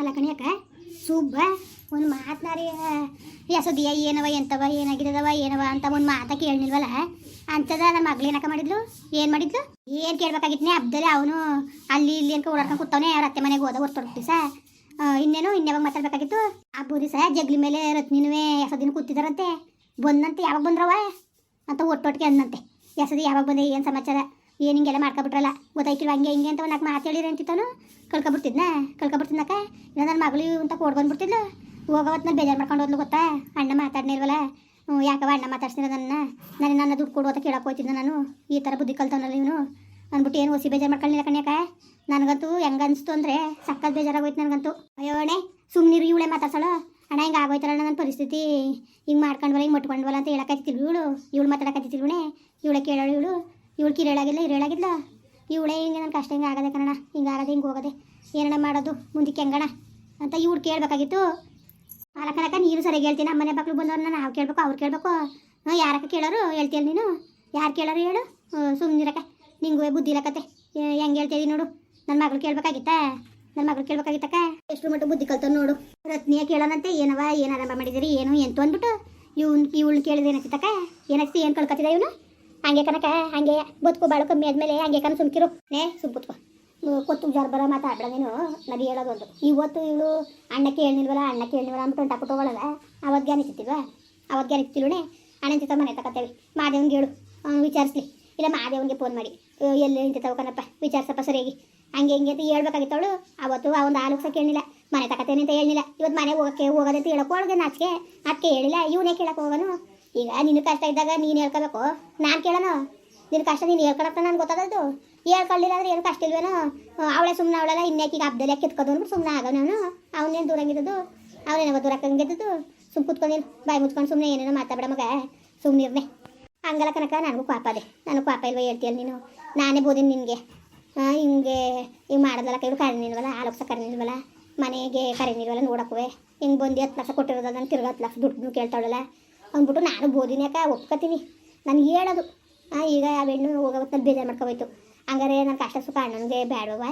ಅಲ್ಲ ಕಣಿಯಕ್ಕ ಸುಬ್ಬ, ಒಂದು ಮಾತನಾರಿ ಯಸದಿಯ ಏನವ, ಎಂತವ ಏನಾಗಿದ್ದವ ಏನವ ಅಂತ ಒಂದು ಮಾತ ಕೇಳಿಲ್ವಲ್ಲ ಅಂತದ ನನ್ನ ಏನಕ್ಕ ಮಾಡಿದ್ಲು? ಏನು ಮಾಡಿದ್ಲು? ಏನು ಕೇಳ್ಬೇಕಾಗಿತ್ನೆ? ಹಬ್ಬದಲ್ಲಿ ಅವನು ಅಲ್ಲಿ ಇಲ್ಲಿ ಅನ್ಕೊ ಓಡಾಡ್ಕೊಂಡು ಕೂತವನೆ, ಅವ್ರ ಅತ್ತೆ ಮನೆಗೆ ಹೋದ ಹೊರ್ತೊಡ್ತೀವಿ ಸಾ. ಇನ್ನೇನು ಇನ್ಯಾವಾಗ ಮಾತಾಡ್ಬೇಕಾಗಿತ್ತು? ಹಬ್ಬ ದಿವಸ ಜಗ್ಲಿ ಮೇಲೆ ರತ್ನಿನೂ ಯಸದಿನ ಕೂತಿದಾರಂತೆ. ಬಂದಂತೆ, ಯಾವಾಗ ಬಂದ್ರವ ಅಂತ ಒಟ್ಟೊಟ್ಟಿಗೆ ಅಂದಂತೆ ಯಸೋದಿ ಯಾವಾಗ ಬಂದೆ, ಏನು ಸಮಾಚಾರ? ಏನು ಹಿಂಗೆಲ್ಲ ಮಾಡ್ಕೊಬಿಟ್ರಲ್ಲ? ಗೊತ್ತಾಯ್ತಿಲ್ಲ ಹಂಗೆ ಹಿಂಗೆ ಅಂತ ಒಂದು ಮಾತು ಹೇಳಿರಿ ಅಂತಿತ್ತಾನು ಕಳ್ಕೊಬಿಡ್ತಿದ್ನ? ಕಳ್ಕೊಬಿಡ್ತಿದ್ನಕ ಇಲ್ಲ ನನ್ನ ಮಗಳು ಅಂತ ಕೊಡ್ಬಂದ್ಬಿಡ್ತಿದ್ಲು ಹೋಗೋವತ್ತು ನಾನು ಬೇಜಾರು ಮಾಡ್ಕೊಂಡು ಹೋದ್ಲು ಗೊತ್ತಾ? ಅಣ್ಣ ಮಾತಾಡ್ನೇ ಇಲ್ವಲ್ಲ ಹ್ಞೂ ಯಾಕವ ಅಣ್ಣ ಮಾತಾಡ್ಸಿದ್ರೆ ನನ್ನ ನನಗೆ ನನ್ನ ದುಡ್ಡು ಕೊಡು ಅಂತ ಕೇಳಕ್ಕೆ ಹೋಗ್ತಿದ್ದೆ ನಾನು. ಈ ಥರ ಬುದ್ಧಿ ಕಲ್ತವನಲ್ಲ ಇವನು. ಅಂದ್ಬಿಟ್ಟು ಏನು ಹೊಸಿ ಬೇಜಾರು ಮಾಡ್ಕೊಳ್ಳಿಲ್ಲ ಕಣ್ಯಾಕ ನನಗಂತೂ ಹೆಂಗೆ ಅನಿಸ್ತು ಅಂದರೆ ಸಕ್ಕತ್ ಬೇಜಾರಾಗೋಯ್ತು ನನಗಂತೂ. ಅಯ್ಯೋಣೆ ಸುಮ್ಮನಿರು ಇವಳೆ ಮಾತಾಡ್ಸೋಳು. ಅಣ್ಣ ಹಿಂಗೆ ಆಗೋಯ್ತಲ್ಲ ನನ್ನ ಪರಿಸ್ಥಿತಿ. ಹಿಂಗೆ ಮಾಡ್ಕೊಂಡ್ವಲ್ಲ, ಹಿಂಗೆ ಮಟ್ಕೊಂಡ್ವಲ್ಲ ಅಂತ ಹೇಳಕತ್ತಿದ್ರು ಇವಳು. ಇವಳು ಮಾತಾಡಕತ್ತಿಲ್ವಣೆ ಇವಳೆ ಕೇಳೋಳು ಇವಳು. ಇವಳು ಕಿರೇಳಾಗಿಲ್ಲ ಇರೇಳಾಗಿಲ್ಲ ಇವಳೇ ಹಿಂಗೆ ನನ್ನ ಕಷ್ಟ ಹಿಂಗೆ ಆಗದೆ ಕಣ ಹಿಂಗೆ ಆಗದೆ ಹಿಂಗೆ ಹೋಗದೆ. ಏನಣ್ಣ ಮಾಡೋದು? ಮುಂದಕ್ಕೆ ಹೆಂಗಣ ಅಂತ ಇವ್ಳು ಕೇಳಬೇಕಾಗಿತ್ತು. ಅಲ್ಲ ಕಣಕ ನೀರು ಸರಿಯಾಗಿ ಹೇಳ್ತೀನಿ ನಮ್ಮನೆ ಮಕ್ಳು ಬಂದವ್ರನ್ನ ನಾವು ಕೇಳಬೇಕು, ಅವ್ರು ಕೇಳಬೇಕು. ಹಾಂ, ಯಾರಕ್ಕೆ ಕೇಳೋರು? ಹೇಳ್ತೀಯಲ್ಲ ನೀನು. ಯಾರು ಕೇಳೋರು ಹೇಳು. ಸುಮ್ಮನಿರಕ್ಕ ನಿಂಗೂ ಬುದ್ಧಿ ಇಲ್ಲಕತ್ತೆ ಹೆಂಗೆ ಹೇಳ್ತೀವಿ ನೋಡು. ನನ್ನ ಮಗಳು ಕೇಳ್ಬೇಕಾಗಿತ್ತಾ? ನನ್ನ ಮಗಳು ಕೇಳಬೇಕಾಗಿತ್ತಕ್ಕ? ಎಷ್ಟು ಮಟ್ಟ ಬುದ್ಧಿ ಕಲ್ತ ನೋಡು. ರತ್ನಿಯ ಕೇಳೋಣಂತೆ ಏನವ ಏನು ಆರಂಭ ಮಾಡಿದಿರಿ ಏನು, ಎಂತ ಅಂದ್ಬಿಟ್ಟು. ಇವ್ನು, ಇವಳು ಕೇಳಿದ್ರೆ ಏನಾಗ್ತಿತ್ತಕ್ಕ? ಏನಾಗ್ತಿ ಏನು ಕಳ್ಕೊತಿದ ಇವನು? ಹಂಗೆ ಕನಕ, ಹಂಗೆ ಬದುಕು ಬಾಳು ಕಮ್ಮಿ ಆದ್ಮೇಲೆ ಹಂಗೆ ಕನ ಸುಮ್ಕಿರು ನೇ ಸುಮ್ ಕೂತ್ಕೋ. ಕೊತ್ತು ಜರ್ಬರ ಮಾತಾಡ್ಬೇಡ ನೀನು. ನದಿ ಹೇಳೋದೊಂದು ಇವತ್ತು ಇವಳು ಅಣ್ಣ ಕೇಳಿಲ್ವಲ್ಲ ಅಣ್ಣ ಕೇಳಿಲ್ವಲ್ಲ ಅಂದ್ಬಿಟ್ಟು ಹೊಂಟಾಕ್ಬಿಟ್ಟು ಹೋಗಳಲ್ಲ. ಅವತ್ತು ಅವತ್ ಅವತ್ತು ಜ್ಞಾನಿಸ್ತಿಲ್ವೇ ಅಣ್ಣ ಜೊತೆ ಮನೆ ತಗೋತೇವೆ ಮಾದೇವನ್ಗೆ ಹೇಳು. ವಿಚಾರಿಸ್ಲಿ. ಇಲ್ಲ, ಮಾದೇವನ್ಗೆ ಫೋನ್ ಮಾಡಿ. ಎಲ್ಲಿ ಇಂತ ತಗೋಕನಪ್ಪ ವಿಚಾರಿಸಪ್ಪ ಸರಿಯಾಗಿ. ಹಂಗೆ ಹಿಂಗೆ ಅಂತ ಹೇಳ್ಬೇಕಾಗಿತ್ತವಳು ಅವತ್ತು ಆ ಒಂದು ಆಲೋಚ ಕೇಳಿಲ್ಲ ಮನೆ ತಗೋತೇನೆ ಅಂತ ಹೇಳಿಲ್ಲ ಇವತ್ತು ಮನೆ ಹೋಗಕ್ಕೆ ಹೋಗೋದಂತ ಹೇಳೋಕೆ ಒಳಗೆ ನಾಚಿಕೆ. ಅದಕ್ಕೆ ಹೇಳಿಲ್ಲ. ಇವನೇ ಕೇಳಕ್ಕೆ ಹೋಗೋನು. ಈಗ ನಿನ್ನ ಕಷ್ಟ ಇದ್ದಾಗ ನೀನು ಹೇಳ್ಕೋಬೇಕು. ನಾನು ಕೇಳೋಣ ನಿನ್ನ ಕಷ್ಟ ನೀನು ಹೇಳ್ಕೊಳಕ್ಕೆ ನಾನು ಗೊತ್ತಾಗದು ಹೇಳ್ಕೊಳ್ಳಿಲ್ಲ ಅಂದ್ರೆ ಏನು ಕಷ್ಟ ಇಲ್ವೇನೋ? ಅವಳೆ ಸುಮ್ಮನೆ ಅವಳೆಲ್ಲ ಇನ್ನೇಕಿಗೆ ಹಬ್ಬದಲ್ಲಿ ಕಿತ್ಕೋದು ಅಂದ್ಬಿಟ್ಟು ಸುಮ್ಮನೆ ಆಗೋನು ಅವನೇನು ದೂರಂಗಿದ್ದು ಅವನೇನೋ ದೂರಕ್ಕಂಗಿದ್ದು ಸುಮ್ ಕುತ್ಕೊಂಡೇನು ಬಾಯಿ ಮುಚ್ಕೊಂಡು ಸುಮ್ಮನೆ ಏನೇನೋ ಮಾತಾಡ ಮಗ. ಸುಮ್ಮನಿರ್ನೆ ಹಂಗಲ್ಲ ಕನಕ ನನಗೂ ಪಾಪ ಅದೇ. ನನಗೂ ಪಾಪ ಇಲ್ವ ಹೇಳ್ತೀಯಲ್ಲ ನೀನು? ನಾನೇ ಬೋದಿನಿ ನಿನಗೆ. ಹಿಂಗೆ ಹಿಂಗೆ ಮಾಡೋದಲ್ಲ ಕೈ ಕರೆನಿಲ್ವಲ್ಲ ಆಲೋಕ್ಸ ಕರೆನಿಲ್ವಲ್ಲ ಮನೆಗೆ ಕರೆನಿಲ್ವಲ್ಲ ನೋಡಕ್ಕೂ ಹಿಂಗೆ ಬಂದು ಹತ್ತು ಲಕ್ಷ ಕೊಟ್ಟಿರೋದು ನಾನು ತಿರ್ಗಿ ಹತ್ತು ಲಕ್ಷ ದುಡ್ಡು ಕೇಳ್ತಾಳಲ್ಲ? ಅಂದ್ಬಿಟ್ಟು ನಾನು ಬೋದಿನಿ ಯಾಕ ಒಪ್ಕೋತೀನಿ? ನನಗೆ ಹೇಳೋದು. ಈಗ ಆ ಹೆಣ್ಣು ಹೋಗೋವತ್ತು ನಾನು ಬೇಜಾರು ಮಾಡ್ಕೋಬೋಯ್ತು. ಹಂಗಾರೆ ನನ್ನ ಕಷ್ಟ ಸುಖ ಅಣ್ಣನಿಗೆ ಬೇಡವ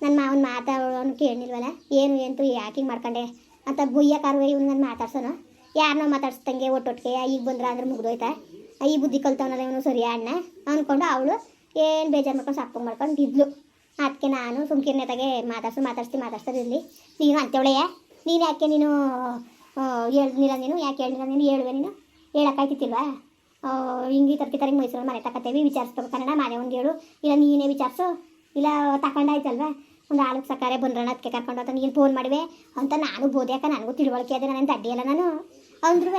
ನನ್ನ ಮಾವನ ಮಾತಾಡೋನು ಕೇಳಿಲ್ವಲ್ಲ? ಏನು ಎಂತೂ ಯಾಕೆ ಹಿಂಗೆ ಮಾಡ್ಕೊಂಡೆ? ಅಂತ ಬುಯ್ಯಕಾರುವೆ ಇವ್ನು ನಾನು ಮಾತಾಡ್ಸೋನು? ಯಾರನ್ನೋ ಮಾತಾಡ್ಸ್ದಂಗೆ ಒಟ್ಟೊಟ್ಟಿಗೆ ಈಗ ಬಂದ್ರೆ ಅಂದ್ರೆ ಮುಗ್ದೋಯ್ತಾ? ಈ ಬುದ್ಧಿ ಕಲ್ತವನಲ್ಲ ಇವನು ಸರಿ ಅಣ್ಣ? ಅಂದ್ಕೊಂಡು ಅವಳು ಏನು ಬೇಜಾರು ಮಾಡ್ಕೊಂಡು ಸಪ್ಪಂಗೆ ಮಾಡ್ಕೊಂಡು ಇದ್ಲು. ಅದಕ್ಕೆ ನಾನು ಸುಮ್ಕಿರ್ನೆತಾಗೆ ಮಾತಾಡ್ಸು ಮಾತಾಡ್ಸ್ತೀನಿ ಮಾತಾಡ್ಸೋದಿರಲಿ ನೀನು ಅಂತೇವಳೆಯ ನೀನು ಯಾಕೆ ನೀನು ಹೇಳ್ನಿಲ್ಲ ನೀನು? ಯಾಕೆ ಹೇಳಿಲ್ಲ ನೀನು? ಹೇಳುವೆ ನೀನು? ಹೇಳೋಕ್ಕಾಯ್ತಿತ್ತಿಲ್ವಾ? ಹಿಂಗೆ ತರ್ಕಿ ತರಗೆ ಮೈಸೂರಲ್ಲಿ ಮನೆ ತಕತ್ತೇವಿ ವಿಚಾರಿಸ್ಬೇಕು ಕನ್ನಡ ಮನೆ ಒಂದು ಹೇಳು. ಇಲ್ಲ, ನೀನೇ ವಿಚಾರಿಸು. ಇಲ್ಲ ತಗೊಂಡಾಯ್ತಲ್ವಾ ಒಂದು ಆಳು ಸಕ್ಕರೆ ಬಂದ್ರಣ, ಅದಕ್ಕೆ ಕರ್ಕೊಂಡು ಹೋಗ್ತಾನೆ. ನೀನು ಫೋನ್ ಮಾಡಿವೆ ಅಂತ ನಾನು ಬೋದ್ಯಾಕ ನನಗೂ ತಿಳುವಳಿಕೆ ಅದೇ ನಾನು ಅಡ್ಡಿಯಲ್ಲ ನಾನು. ಅಂದ್ರೂ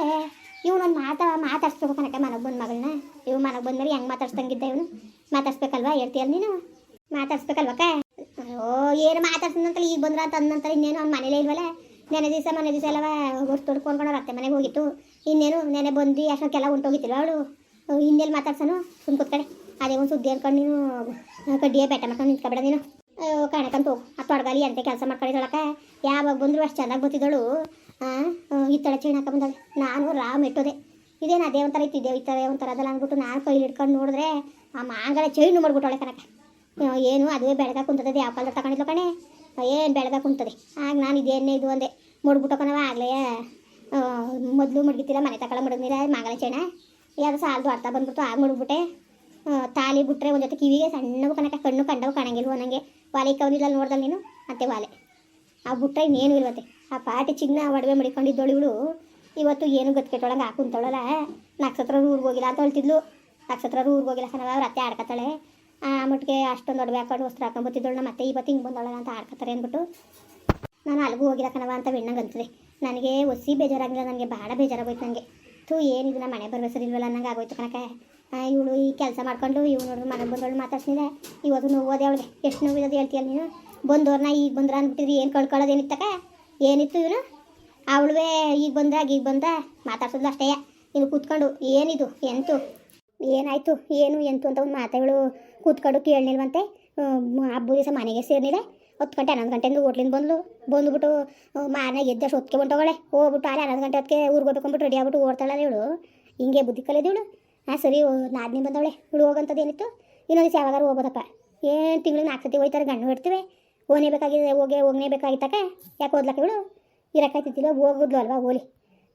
ಇವ್ನು ಒಂದು ಮಾತಾ, ಮಾತಾಡ್ಸ್ಬೇಕು ಕನಕ ಮನೆಗೆ ಬಂದ ಮಗಳನ್ನ. ಇವ್ ಮನೆಗೆ ಬಂದ್ಮೇಲೆ ಹೆಂಗೆ ಮಾತಾಡ್ಸ್ದಂಗಿದ್ದ ಇವನು? ಮಾತಾಡ್ಸ್ಬೇಕಲ್ವಾ, ಹೇಳ್ತೀಯಲ್ಲ ನೀನು? ಮಾತಾಡ್ಸ್ಬೇಕಲ್ವಕ್ಕ ಓ ಏನು ಮಾತಾಡ್ಸಿದಂತ ಈಗ ಬಂದ್ರ ಅಂತ ಅಂದಂತ ಇನ್ನೇನು ಅವ್ನ ಮನೇಲೇ ಇಲ್ವಲ್ಲ? ನೆನೆ ದಿವಸ, ಮನೆ ದಿವಸ ಎಲ್ಲ ಹೊರ್ತು ತೊಡ್ಕೊಂಡ್ಕೊಂಡು ಅತ್ತೆ ಮನೆಗೆ ಹೋಗಿತ್ತು ಇನ್ನೇನು, ನೆನೆ ಬಂದು ಅಷ್ಟೊಕ್ಕೆಲ್ಲ ಹೊಂಟೋಗಿತ್ತಿಲ್ಲ ಅವಳು? ಹಿಂದೆಲ್ಲಿ ಮಾತಾಡ್ಸನು ಸುಮ್ ಕೂತ್ಕಡೆ. ಅದೇ ಒಂದು ಸುದ್ದಿ ಅನ್ಕೊಂಡು ನೀನು ಕಡ್ಡಿಯೇ ಬೆಟ್ಟ ಮಾಡ್ಕೊಂಡು ನಿಂತ್ಕೊಬೇಡ ನೀನು. ಕಾಣಕಂತ ಹೋಗು ಆ ತೊಡಗಲಿ ಅಂತ ಕೆಲಸ ಮಾಡ್ಕೊಂಡಿದ್ದೊಳಕ ಯಾವಾಗ ಬಂದರೂ ಅಷ್ಟು ಚೆನ್ನಾಗಿ ಈ ಥರ ಚೀಣ ಹಾಕ ಬಂದಳು ನಾನು ರಾಮ್ ಇಟ್ಟೋದೆ. ಇದೇನು ಅದೇ ಒಂಥರ ಇತ್ತು ಇದೇ ಈ ಥರ ಒಂಥರ ಅದಲ್ಲ ಅಂದ್ಬಿಟ್ಟು ನಾನು ಕೈಲಿ ಹಿಡ್ಕೊಂಡು ನೋಡಿದ್ರೆ ಆ ಮಾಂಗಲ ಚೈನು ಮಾಡ್ಬಿಟ್ಟವಳೆ ಕಣಕ್ಕೆ. ಏನು, ಅದುವೇ ಬೆಳಗ ಕುಂತದೆ ಯಾವ ಕಾಲದ ತಗೊಂಡಿದ್ಲು ಕಣೆ? ಏನು ಬೆಳಗ ಕುಂತದೆ? ಆಗ ನಾನು ಇದೇನೇ ಇದು ಅಂದೆ. ಮುಡ್ಬಿಟ್ಟು ಕಣವ ಆಗಲೇ ಮೊದಲು ಮುಡ್ಗಿತಿಲ್ಲ ಮನೆ ತಗೊಳ ಮಡಗಿಲ್ಲ ಮಗಳ ಚೈನ ಯಾರು ಸಾಲದು ಅರ್ಥ ಬಂದ್ಬಿಟ್ಟು ಆಗ ಮುಡ್ಬಿಟ್ಟೆ. ತಾಲಿ ಬಿಟ್ರೆ ಒಂದು ಜೊತೆ ಕಿವಿಗೆ ಸಣ್ಣವು ಕನಕ ಕಣ್ಣು ಕಂಡವು ಕಾಣಂಗಿಲ್ವ ನನಗೆ ವಾಲೆ ಕವನಿಲ್ಲ ನೋಡ್ದಲ್ಲ ನೀನು? ಅಂತೆ ವಾಲೆ. ಆ ಬಿಟ್ರೆ ಇನ್ನೇನು ಇಲ್ವತ್ತೆ? ಆ ಪಾಟಿ ಚಿನ್ನ ಒಡವೆ ಮಡಿಕೊಂಡಿದ್ದಳು ಇವಳು. ಇವತ್ತು ಏನು ಗತ್ಕೆಟ್ಟೊಳಗೆ ಹಾಕುಂತಳಲ್ಲ ನಕ್ಷತ್ರ ಊರಿಗೆ ಹೋಗಿಲ್ಲ ಅಂತ ಹೇಳ್ತಿದ್ಲು. ನಕ್ಷತ್ರ ಊರಿಗೆ ಹೋಗಿಲ್ಲ ಕಣವ ಅವ್ರ ಅತ್ತೆ ಆಡ್ಕತ್ತಾಳೆ. ಆ ಮಟ್ಟಿಗೆ ಅಷ್ಟೊಂದು ಒಡವೆ ಹಾಕೊಂಡು ವಸ್ತ್ರ ಹಾಕೊಂಡು ನಾ ನಮ್ಮ ಅತ್ತೆ ಇವತ್ತು ಹಿಂಗೆ ಬಂದವಳ ಅಂತ ಆಡ್ಕತ್ತಾರೆ ಅಂದ್ಬಿಟ್ಟು, ನಾನು ಅಲ್ಗೂ ಹೋಗಿಲ್ಲ ಕಣವ ಅಂತ ಬೆಣ್ಣಂಗೆ ಅಂತಿದೆ ನನಗೆ ಒಸಿ ಬೇಜಾರಾಗಿಲ್ಲ ನನಗೆ ಭಾಳ ಬೇಜಾರಾಗೋಯ್ತು ನನಗೆ ಥೂ ಏನಿದು ನಮ್ಮ ಮನೆ ಬರ್ಬೇಸರಿಲ್ವಲ್ಲ ನಂಗೆ ಆಗೋಯ್ತು ಕಣಕ ಇವಳು ಈ ಕೆಲಸ ಮಾಡ್ಕೊಂಡು ಇವ್ನು ನೋಡ್ರಿ ಮನೆಗೆ ಬಂದವಳು ಮಾತಾಡ್ಸಿದೆ ಇವತ್ತು ನೋವೋದೆ ಅವಳಿಗೆ. ಎಷ್ಟು ನೋವಿದೆ ಹೇಳ್ತೀಯಲ್ಲ ನೀನು? ಬಂದವ್ರನ್ನ ಈಗ ಬಂದ್ರ ಅಂದ್ಬಿಟ್ಟಿದ್ರಿ, ಏನು ಕಳ್ಕೊಳ್ಳೋದು ಏನಿತ್ತಕ ಏನಿತ್ತು ಇವನು ಅವಳುವೇ ಈಗ ಬಂದಾಗ ಈಗ ಬಂದ? ಮಾತಾಡ್ಸೋದು ಅಷ್ಟೇ. ಇನ್ನು ಕೂತ್ಕೊಂಡು, ಏನಿದು? ಎಂತು? ಏನಾಯ್ತು? ಏನು, ಎಂತು ಅಂತ ಒಂದು ಮಾತುಗಳು ಕೂತ್ಕೊಂಡು ಕೇಳಲಿಲ್ವಂತೆ ಹಬ್ಬ ದಿವಸ ಮನೆಗೆ ಸೇರ್ನಿದೆ. ಹತ್ತು ಗಂಟೆ, ಹನ್ನೊಂದು ಗಂಟೆಯಿಂದ ಹೋಟ್ಲಿಂದ ಬಂದ್ಲು. ಬಂದ್ಬಿಟ್ಟು ಮನೆಗೆ ಎದ್ದಷ್ಟು ಹೊತ್ತಿಗೆ ಹೊಂಟೋಗಳೆ ಹೋಗ್ಬಿಟ್ಟು ಅಲ್ಲಿ ಹನ್ನೊಂದು ಗಂಟೆ ಹೊತ್ತಿಗೆ ಊರಿಗೆ ಹೋಗ್ಬೇಕು ಅಂದ್ಬಿಟ್ಟು ರೆಡಿ ಆಗ್ಬಿಟ್ಟು ಓಡ್ತಾಳಲ್ಲ ಇವಳು. ಹಿಂಗೆ ಬುದ್ಧಿ ಕಲಿಯೋದು ಹಾಂ ಸರಿ ನಾದಿನಿ ಬಂದವಳೆ. ಇವಳು ಹೋಗಂಥದ್ದು ಏನಿತ್ತು? ಇನ್ನೊಂದು ದಿವಸ ಯಾವಾಗಾರು ಹೋಗೋದಪ್ಪ ಏನು ತಿಂಗಳು ನಾಲ್ಕು ಸತಿ ಹೋಯ್ತಾರೆ, ಗಂಡು ಇಡ್ತೀವಿ ಹೋಗಿ, ಹೋಗನೇ ಬೇಕಾಗಿತ್ತಕ್ಕ ಯಾಕೆ ಓದ್ಲಕ್ಕ ಇವಳು? ಇರಕ್ಕಾಯ್ತಿದ್ದಿಲ್ಲ ಹೋಗೋದ್ಲು ಅಲ್ವಾ ಹೋಗಲಿ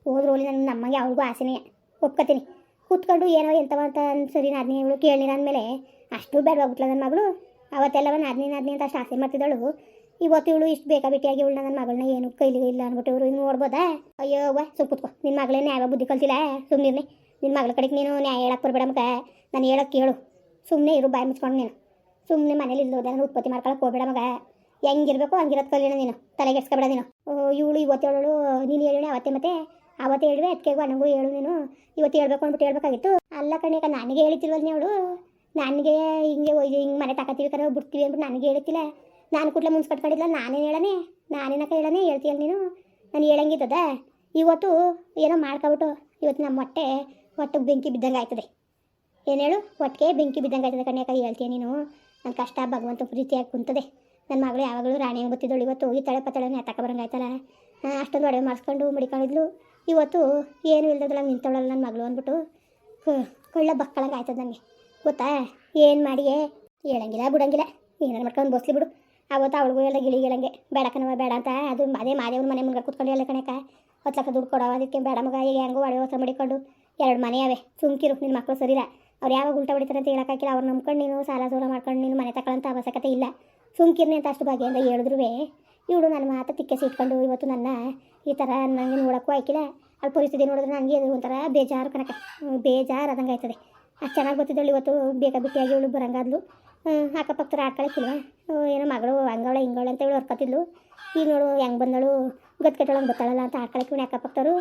ಹೋದ್ರು ಓಲಿ ನನ್ನ ನಮ್ಮಂಗೆ ಅವ್ರಿಗೂ ಆಸೆನೇ. ಒಪ್ಕೋತೀನಿ. ಕೂತ್ಕೊಂಡು ಏನೋ ಎಂತವ ಅಂತ ಸರಿ ನಾದ್ನಿ ಇವಳು ಕೇಳಿರ ಅಂದಮೇಲೆ ಅಷ್ಟು ಬೇಡವಾಗ್ಬಿಟ್ಲ ನನ್ನ ಮಗಳು. ಅವತ್ತೆಲ್ಲವ ನಾದ್ನಿ ನಾದ್ನಿ ಅಂತ ಅಷ್ಟು ಆಸೆ ಮಾಡ್ತಿದ್ದಳು. ಇವತ್ತು ಇವಳು ಇಷ್ಟು ಬೇಕಾ ಬಿಟ್ಟಿಯಾಗಿ ಇವಳು ನನ್ನ ಮಗಳನ್ನ ಏನು ಕೈಲಿ ಇಲ್ಲ ಅಂದ್ಬಿಟ್ಟು ಇವರು ಇನ್ನು ನೋಡ್ಬೋದಾ? ಅಯ್ಯೋ, ಅವ್ವ ಸುಮ್ ಕೂತ್ಕೋ. ನಿನ್ನ ಮಗಳೇ ನ್ಯಾಯ ಬುದ್ಧಿ ಕಲ್ತಿಲ್ಲ? ಸುಮ್ಮನೆ ನಿನ್ನ ಮಗಳ ಕಡೆಗೆ ನೀನು ನ್ಯಾಯ ಹೇಳಕ್ಕೆ ಬರಬೇಡ ನಾನು ಹೇಳಕ್ಕೆ ಕೇಳು. ಸುಮ್ಮನೆ ಇರು, ಬಾಯಿ ಮುಚ್ಕೊಂಡು ನೀನು. ಸುಮ್ಮನೆ ಮನೇಲಿ ಇಲ್ಲೋದೆ ನಾನು ಉತ್ಪತ್ತಿ ಮಾಡ್ಕೊಳಕ್ಕೆ ಹೋಗ್ಬೇಡ ಮಗ. ಹೆಂಗಿರ್ಬೇಕು ಹಂಗಿರೋದು ಕಲಿಯೋಣ ನೀನು. ತಲೆಗೆಡ್ಸ್ಕೊಬೇಡ ನೀನು. ಇವಳು ಇವತ್ತು ಹೇಳೋಳು ನೀನು ಹೇಳಿ ಅವತ್ತೇ ಮತ್ತೆ? ಅವತ್ತೇ ಹೇಳಿವೆ ಅದಕ್ಕೆಗೂ ನನಗೂ ಹೇಳು ನೀನು. ಇವತ್ತು ಹೇಳ್ಬೇಕು ಅಂದ್ಬಿಟ್ಟು ಹೇಳ್ಬೇಕಾಗಿತ್ತು. ಅಲ್ಲ ಕಣಿಕ ನನಗೆ ಹೇಳ್ತಿಲ್ವಲ್ಲ ನೀವಳು ನನಗೆ ಹಿಂಗೆ ಒಯ್ದು ಹಿಂಗೆ ಮನೆ ತಗೋತೀವಿ ಕರೆ ಬಿಡ್ತೀವಿ ಅಂದ್ಬಿಟ್ಟು ನನಗೆ ಹೇಳ್ತಿಲ್ಲ ನಾನು ಕೂಡಲೇ ಮುನ್ಸ್ ಕಟ್ಕೊಂಡಿಲ್ಲ ನಾನೇನು ಹೇಳನೆ? ನಾನೇನಕ ಹೇಳನೆ? ಹೇಳ್ತೀಯಲ್ಲ ನೀನು? ನಾನು ಹೇಳಂಗಿದ್ದದ? ಇವತ್ತು ಏನೋ ಮಾಡ್ಕೊಬಿಟ್ಟು ಇವತ್ತು ನಮ್ಮ ಹೊಟ್ಟೆ ಹೊಟ್ಟೆಗೆ ಬೆಂಕಿ ಬಿದ್ದಂಗೆ ಆಯ್ತದೆ. ಏನು ಹೇಳು? ಹೊಟ್ಟೆಗೆ ಬೆಂಕಿ ಬಿದ್ದಂಗೆ ಆಯ್ತದೆ ಕಣ್ಯಾಕ ಹೇಳ್ತೀಯ ನೀನು? ನನ್ನ ಕಷ್ಟ ಭಗವಂತ ಪ್ರೀತಿಯಾಗಿ ಕುಂತದೆ. ನನ್ನ ಮಗಳು ಯಾವಾಗಲೂ ರಾಣಿ ಗೊತ್ತಿದ್ದಳು ಇವತ್ತು. ಹೋಗಿ ತಳೆ ಪತ್ತಳೆ ಹತ್ತಕ ಬರಂಗೆ ಆಯ್ತಲ್ಲ. ಆ, ಅಷ್ಟೊಂದು ಒಡವೆ ಮಾಡಿಸ್ಕೊಂಡು ಮಡಿಕೊಂಡಿದ್ಲು. ಇವತ್ತು ಏನು ಇಲ್ದದ್ರಲ್ಲಿ ನಿಂತವಳಲ್ಲ ನನ್ನ ಮಗಳು ಅಂದ್ಬಿಟ್ಟು ಕಳ್ಳ ಬಕ್ಕಳಂಗೆ ಆಯ್ತದ ನನಗೆ ಗೊತ್ತಾ? ಏನು ಮಾಡಿಯೇ? ಹೇಳಂಗಿಲ್ಲ, ಬಿಡಂಗಿಲ್ಲ. ಏನಾರು ಮಾಡ್ಕೊಂಡು ಬಸ್ಲಿ ಬಿಡು. ಅವತ್ತು ಅವಳಿಗೂ ಎಲ್ಲ ಗಿಳಿ ಗಿಳಂಗೆ ಬೇಡ ಕಣವ ಬೇಡ ಅಂತ. ಅದು ಅದೇ ಮಾದೇವ್ರ ಮನೆ ಮುಂದೆ ಕೂತ್ಕೊಂಡು ಎಲ್ಲ ಕಣಕ ಹೊತ್ತು ಲಕ್ಕ ದುಡ್ಡು ಕೊಡೋ ಅದಕ್ಕೆ ಬೇಡ ಮಗ ಈಗ ಹೆಂಗೋ ಅಡುಗೆ ಹೊಸ ಮಡಿಕೊಂಡು. ಎರಡು ಮನೆ ಅವೆ, ಸುಮ್ಕಿರು ನಿನ್ನ ಮಕ್ಕಳು ಸರಿಲ್ಲ ಅವ್ರು ಯಾವಾಗ ಉಲ್ಟ ಹೊಡಿತಾರೆ ಅಂತ ಹೇಳಕ್ಕಾಗಿಲ್ಲ. ಅವ್ರು ನಂಬ್ಕೊಂಡು ನೀನು ಸಾಲ ಸೂಲ ಮಾಡ್ಕೊಂಡು ನೀನು ಮನೆ ತಗೊಳ್ಳೋಂಥ ಅವಶ್ಯಕತೆ ಇಲ್ಲ. ಸುಮ್ಕಿರ್ನಿ ಅಂತ ಅಷ್ಟು ಭಾಗ್ಯದಿಂದ ಹೇಳಿದ್ರು ಇವಳು ನನ್ನ ಮಾತು ತಿಕ್ಕೆಸಿ ಇಟ್ಕೊಂಡು ಇವತ್ತು ನನ್ನ ಈ ಥರ ನನಗೆ ನೋಡೋಕ್ಕೂ ಆಯ್ಕಿಲ್ಲ. ಅವ್ಳ ಪರಿಸ್ಥಿತಿ ನೋಡಿದ್ರೆ ನನಗೆ ಅದು ಒಂಥರ ಬೇಜಾರು ಕನಕ ಬೇಜಾರು ಆದಂಗೆ ಆಯ್ತದೆ. ಅದು ಚೆನ್ನಾಗಿ ಗೊತ್ತಿದ್ದಳು ಇವತ್ತು ಬೇಕಾ ಬಿಟ್ಟಿಯಾಗಿ ಇವಳು ಬರಂಗಾದ್ಲು. ಅಕ್ಕಪಕ್ಕದ ಆಡ್ಕೊಳಕ್ಕಿಲ್ವ ಏನೋ ಮಗಳು ಹಂಗವಳೆ ಹಿಂಗವಳೆ ಅಂತ ಹೇಳಿ ಹೊರ್ಕೊತಿದ್ಲು. ಈಗ ನೋಡು, ಹೆಂಗೆ ಬಂದಳು? ಗತ್ಕೆಟ್ಟೊಳಗೆ ಗೊತ್ತಾಳಲ್ಲ ಅಂತ ಆಡ್ಕೊಳಕ್ಕೆ ಇವಳು ಅಕ್ಕಪಕ್ಕದವರು.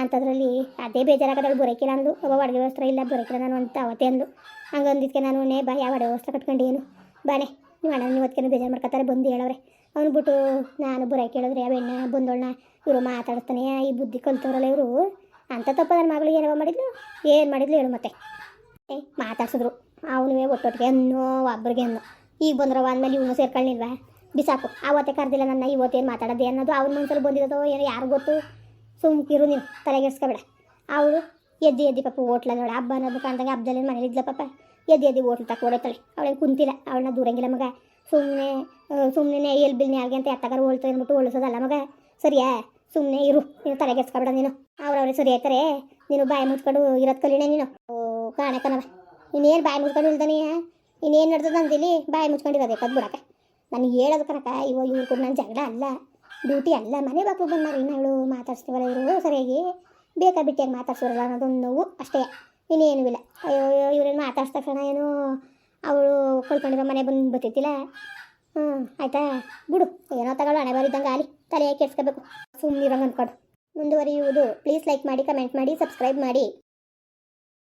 ಅಂಥದ್ರಲ್ಲಿ ಅದೇ ಬೇಜಾರಾಗದಳು, ಬರೋಕಿಲ್ಲ ಅಂದು ಒಬ್ಬ ಅಡುಗೆ ವಸ್ತ್ರ ಇಲ್ಲ, ಬರೋಕಿಲ್ಲ ನಾನು ಅಂತ ಅವತ್ತೇ ಅಂದು ಹಂಗೆ ಅಂದಿದ್ಕೆ ನಾನು, ನೇ ಬಾ, ಯಾವ ಅಡುಗೆ ವಸ್ತ್ರ ಕಟ್ಕೊಂಡು ಏನು ಬಾನೆ, ನೀವು ಅಣ್ಣ ನೀವು ಅದಕ್ಕೆ ಬೇಜಾರು ಮಾಡ್ಕೊತಾರೆ, ಬಂದು ಹೇಳವ್ರೆ. ಅವ್ನು ಬಿಟ್ಟು ನಾನು ಬರೋಕೆ ಕೇಳಿದ್ರೆ ಯಾವ ಎಣ್ಣೆ ಬಂದೋಳ್ನ ಇವರು ಮಾತಾಡ್ತಾನೆ, ಈ ಬುದ್ಧಿ ಕಲ್ತವ್ರಲ್ಲ ಇವರು. ಅಂತ ತಪ್ಪ ನನ್ನ ಮಗಳು ಏನವ ಮಾಡಿದ್ಲು? ಏನು ಮಾಡಿದ್ಲು ಹೇಳು ಮತ್ತೆ. ಏ, ಮಾತಾಡ್ಸಿದ್ರು. ಅವನುವೇ ಒಟ್ಟೊಟ್ಟಿಗೆ ಅನ್ನೋ ಒಬ್ಬರಿಗೆ ಅನ್ನೋ ಈಗ ಬಂದ್ರವ ಅಂದಮೇಲೆ ಇವನು ಸೇರ್ಕೊಳ್ಳಿಲ್ವಾ ಬಿಸಾಕು ಆವತ್ತೇ ಕರೆದಿಲ್ಲ ನನ್ನ, ಇವತ್ತೇನು ಮಾತಾಡೋದು ಅನ್ನೋದು ಅವ್ರ ಮನ್ಸಲ್ಲಿ ಬಂದಿರೋದೋ ಏನೋ ಯಾರು ಗೊತ್ತು. ಸುಮ್ಕಿರು ನೀನು ತಲೆಗೆಡ್ಸ್ಕೊಬೇಡ ಅವಳು ಎದ್ದು ಎದ್ದಿ ಪಾಪ ಹೋಟ್ಲ ನೋಡ, ಹಬ್ಬ ಅನ್ನೋದು ಕಾಣ್ದಾಗ ಹಬ್ಬದಲ್ಲಿ ಮನೇಲಿ ಇದ್ಲ ಪಾಪ. ಎದ್ದು ಎದ್ದು ಹೋಟ್ಲು ತಕ್ಕ ಅವಳೇನು ಕುಂತಿಲ್ಲ. ಅವಳನ್ನ ದೂರಂಗಿಲ್ಲ ಮಗ. ಸುಮ್ಮನೆ ಸುಮ್ಮನೆ ಎಲ್ಲಿ ಬಿಲ್ ನ್ಯಾಲ್ಗೆ ಅಂತ ಎತ್ತಗಾರ ಹೋಳ್ತಾ ಅಂದ್ಬಿಟ್ಟು ಹೋಳಿಸೋದಲ್ಲ ಮಗ. ಸರಿಯಾ? ಸುಮ್ಮನೆ ಇರು, ನೀನು ತಲೆಗೆಡ್ಸ್ಕೊಬೇಡ ನೀನು. ಅವ್ರವ್ರೆ ಸರಿ ಆಯ್ತಾರೆ? ನೀನು ಬಾಯಿ ಮುಚ್ಕೊಂಡು ಇರೋದು ಕಲಿಣೆ ನೀನು. ಓ ಕಾಣಕನವ ಇನ್ನೇನು ಬಾಯಿ ಮುಚ್ಕೊಂಡು ಇಲ್ದಾನೆ? ಇನ್ನೇನು ನಡ್ದದ ಅಂದಿಲ್ಲಿ ಬಾಯಿ ಮುಚ್ಕೊಂಡಿರೋದೆ ಕದ್ ಬಿಡಕ್ಕೆ. ನನಗೆ ಹೇಳೋದು ಕನಕ ಇವ ಇವ್ರು ಕೂಡ ನನ್ನ ಜಗಳ ಅಲ್ಲ, ಡ್ಯೂಟಿ ಅಲ್ಲ. ಮನೆ ಬಾಪು ಬಂದಾರ ಇನ್ನು ಇವಳು ಮಾತಾಡ್ಸ್ತೀವಲ್ಲ ಇವರು ಸರಿಯಾಗಿ. ಬೇಕಾ ಬಿಟ್ಟಿಯಾಗಿ ಮಾತಾಡ್ಸೋರಲ್ಲ ಅನ್ನೋದೊಂದು ನೋವು ಅಷ್ಟೇ. ಇನ್ನೇನು ಇಲ್ಲ. ಅಯ್ಯೋ ಅಯ್ಯೋ, ಇವ್ರೇನು ಮಾತಾಡ್ಸ್ತಕ್ಷಣ ಏನು ಅವಳು ಕಳ್ಕೊಂಡಿರೋ ಮನೆ ಬಂದು ಬತ್ತಿತ್ತಿಲ್ಲ ಹ್ಞೂ ಆಯ್ತಾ? ಬಿಡು. ಏನೋ ತಗೊಳ್ಳೋ, ಹಣೆ ಬರಿದ್ದಂಗೆ ಆಲಿ ತಲೆ ಕೆಡ್ಸ್ಕೋಬೇಕು. ಸುಮ್ಮನಿರಂಗೆ ಅಂದ್ಕೊಂಡು ಮುಂದುವರಿಯುವುದು. ಪ್ಲೀಸ್ ಲೈಕ್ ಮಾಡಿ ಕಮೆಂಟ್ ಮಾಡಿ ಸಬ್ಸ್ಕ್ರೈಬ್ ಮಾಡಿ.